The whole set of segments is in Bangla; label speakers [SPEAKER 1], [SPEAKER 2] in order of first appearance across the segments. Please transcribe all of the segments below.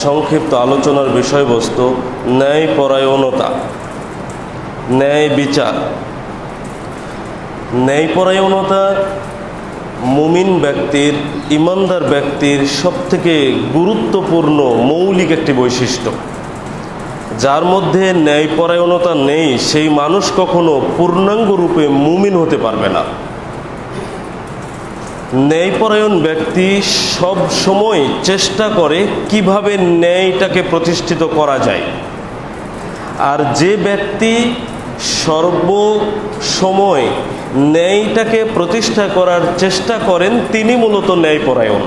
[SPEAKER 1] সংক্ষিপ্ত আলোচনার বিষয়বস্তু, ন্যায় পরায়ণতা। ন্যায় বিচার। ন্যায় পরায়ণতা মুমিন ব্যক্তির, ইমানদার ব্যক্তির সবথেকে গুরুত্বপূর্ণ মৌলিক একটি বৈশিষ্ট্য। যার মধ্যে ন্যায়পরায়ণতা নেই, সেই মানুষ কখনো পূর্ণাঙ্গ রূপে মুমিন হতে পারবে না। ন্যায়পরায়ণ ব্যক্তি সব সময় চেষ্টা করে কীভাবে ন্যায়টাকে প্রতিষ্ঠিত করা যায়। আর যে ব্যক্তি সর্ব সময় ন্যায়টাকে প্রতিষ্ঠা করার চেষ্টা করেন, তিনি মূলত ন্যায়পরায়ণ।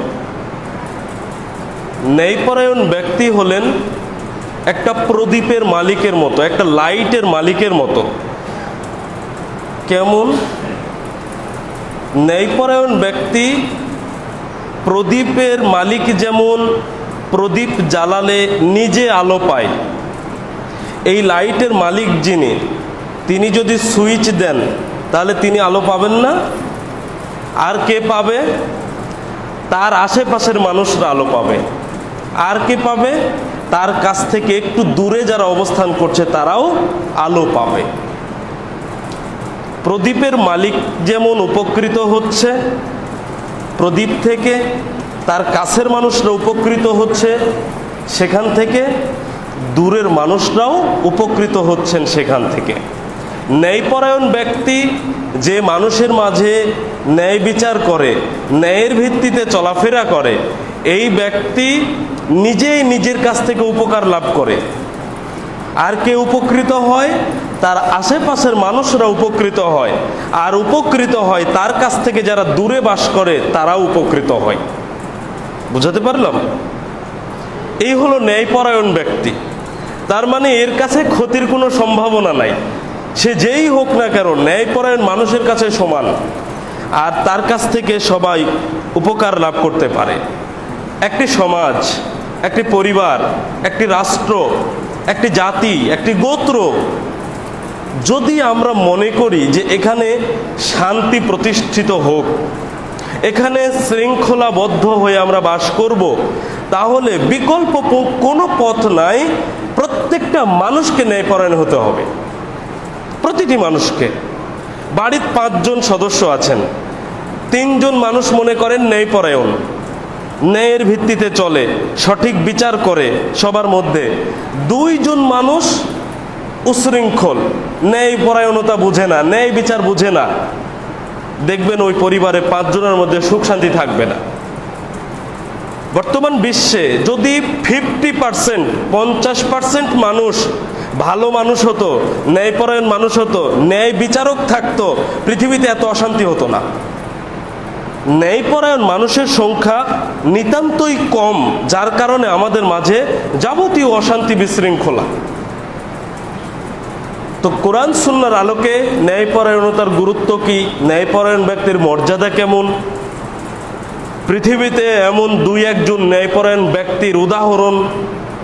[SPEAKER 1] ন্যায়পরায়ণ ব্যক্তি হলেন একটা প্রদীপের মালিকের মতো, একটা লাইটের মালিকের মতো। কেমন? ন্যায়পরায়ণ ব্যক্তি প্রদীপের মালিক যেমন প্রদীপ জ্বালালে নিজে আলো পায়। এই লাইটের মালিক যিনি, তিনি যদি সুইচ দেন, তাহলে তিনি আলো পাবেন না? আর কে পাবে? তার আশেপাশের মানুষরা আলো পাবে। আর কে পাবে? তার কাছ থেকে একটু দূরে যারা অবস্থান করছে, তারাও আলো পাবে। প্রদীপের মালিক যেমন উপকৃত হচ্ছে, প্রদীপ থেকে তার কাছের মানুষরা উপকৃত হচ্ছে, সেখান থেকে দূরের মানুষরাও উপকৃত হচ্ছেন সেখান থেকে। ন্যায়পরায়ণ ব্যক্তি যে মানুষের মাঝে ন্যায় বিচার করে, ন্যায়ের ভিত্তিতে চলাফেরা করে, এই ব্যক্তি নিজেই নিজের কাছ থেকে উপকার লাভ করে। আর কে উপকৃত হয়? তার আশেপাশের মানুষরা উপকৃত হয়। আর উপকৃত হয় তার কাছ থেকে যারা দূরে বাস করে, তারাও উপকৃত হয়। বুঝাতে পারলাম? এই হলো ন্যায়পরায়ণ ব্যক্তি। তার মানে এর কাছে ক্ষতির কোনো সম্ভাবনা নাই। সে যেই হোক না কেন, ন্যায়পরায়ণ মানুষের কাছে সমান। আর তার কাছ থেকে সবাই উপকার লাভ করতে পারে। একটি সমাজ, একটি পরিবার, একটি রাষ্ট্র একটি জাতি, একটি গোত্র। যদি আমরা মনে করি যে এখানে শান্তি প্রতিষ্ঠিত হোক, এখানে শৃঙ্খলাবদ্ধ হয়ে আমরা বাস করব, তাহলে বিকল্প কোনো পথ নাই, প্রত্যেকটা মানুষকে ন্যায়পরায়ণ হতে হবে। প্রতিটি মানুষকে। বাড়ির পাঁচজন সদস্য আছেন। তিনজন মানুষ মনে করেন ন্যায়পরায়ণ। ন্যায়ের ভিত্তিতে চলে, সঠিক বিচার করে সবার মধ্যে। দুইজন মানুষ উশৃঙ্খল, ন্যায় পরায়ণতা বুঝে না, ন্যায় বিচার বুঝে না। দেখবেন ওই পরিবারে পাঁচজনের মধ্যে সুখ শান্তি থাকবে না। বর্তমান বিশ্বে যদি ফিফটি পার্সেন্ট, পঞ্চাশ পার্সেন্ট মানুষ ভালো মানুষ হতো ন্যায়পরায়ণ মানুষ হতো, ন্যায় বিচারক থাকতো, পৃথিবীতে এত অশান্তি হতো না। ন্যায়পরায়ণ মানুষের সংখ্যা নিতান্তই কম, যার কারণে আমাদের মাঝে যাবতীয় অশান্তি বিশৃঙ্খলা। তো কোরআন সুন্নার আলোকে ন্যায়পরায়ণতার গুরুত্ব কি? ন্যায়পরায়ণ ব্যক্তির মর্যাদা কেমন? পৃথিবীতে এমন দুই একজন ন্যায়পরায়ণ ব্যক্তির উদাহরণ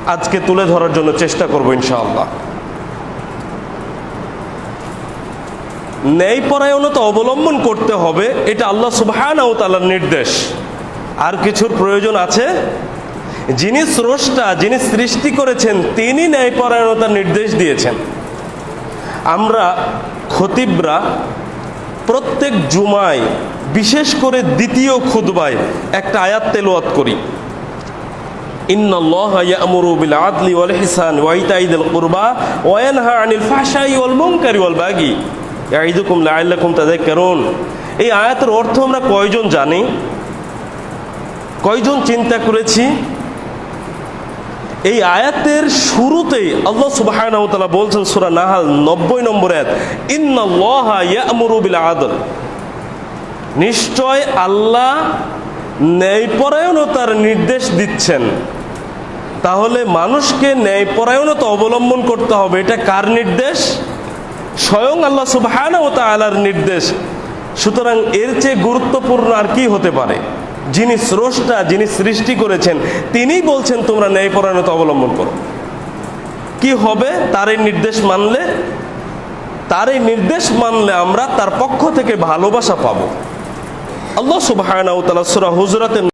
[SPEAKER 1] আজকে তুলে ধরার জন্য চেষ্টা করব ইনশাআল্লাহ। ন্যায়পরায়ণতা অবলম্বন করতে হবে, এটা আল্লাহ সুবহানাহু তাআলার নির্দেশ। আর কিছুর প্রয়োজন আছে? যিনি স্রষ্টা, যিনি সৃষ্টি করেছেন, তিনি ন্যায়পরায়ণতার নির্দেশ দিয়েছেন। আমরা খতিবরা প্রত্যেক জুমায়, বিশেষ করে দ্বিতীয় খুতবায় একটা আয়াত তেলাওয়াত করি। কুরবা ওয়া ইয়ানহা আনিল ইয়াইদুকুম তাযাক্কারুন। এই আয়াতের অর্থ আমরা কয়জন জানি? কয়জন চিন্তা করেছি? এই আয়াতের শুরুতেই আল্লাহ তাআলা বলছেন, সূরা নাহাল 90 নম্বর আয়াত ইয়ামুরু আদল নিশ্চয় আল্লাহ ন্যায়পরায়ণতার নির্দেশ দিচ্ছেন। তাহলে মানুষকে ন্যায়পরায়ণতা অবলম্বন করতে হবে, এটা কার নির্দেশ? স্বয়ং আল্লাহ সুবহানাহু ওয়া তাআলার নির্দেশ। সুতরাং এর চেয়ে গুরুত্বপূর্ণ আর কি হতে পারে? যিনি স্রষ্টা, যিনি সৃষ্টি করেছেন, তিনিই বলছেন, তোমরা ন্যায়পরায়ণতা অবলম্বন করো। কি হবে? তার এই নির্দেশ মানলে তার এই নির্দেশ মানলে আমরা তার পক্ষ থেকে ভালোবাসা পাবো। আল্লাহ সূরা হুজরাতের